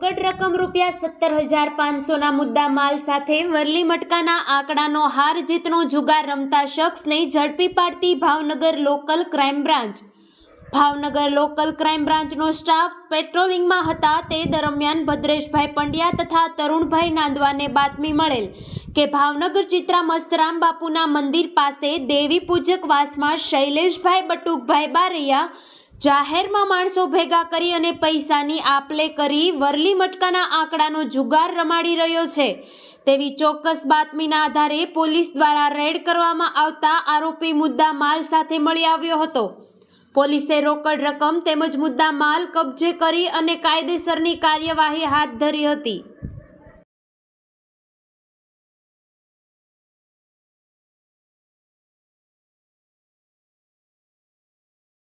રોકડ રકમ રૂપિયા સત્તર હજાર પાંચસોના મુદ્દા માલ સાથે વરલી મટકાના આંકડાનો હાર જીતનો જુગાર રમતા શખ્સને ઝડપી પાડતી Bhavnagar local crime branch. Bhavnagar local crime બ્રાન્ચનો staff પેટ્રોલિંગમાં હતા. તે દરમિયાન ભદ્રેશભાઈ પંડ્યા તથા તરુણભાઈ નાંદવાને બાતમી મળેલ કે ભાવનગર ચિત્રા મસ્તરામ બાપુના મંદિર પાસે દેવી પૂજક વાસમાં શૈલેષભાઈ બટુકભાઈ બારૈયા જાહેરમાં માણસો ભેગા કરી અને પૈસાની આપલે કરી વરલી મટકાના આંકડાનો જુગાર રમાડી રહ્યો છે. તેવી ચોક્કસ બાતમીના આધારે પોલીસ દ્વારા રેડ કરવામાં આવતા આરોપી મુદ્દા માલ સાથે મળી આવ્યો હતો. પોલીસે રોકડ રકમ તેમજ મુદ્દા માલ કબજે કરી અને કાયદેસરની કાર્યવાહી હાથ ધરી હતી.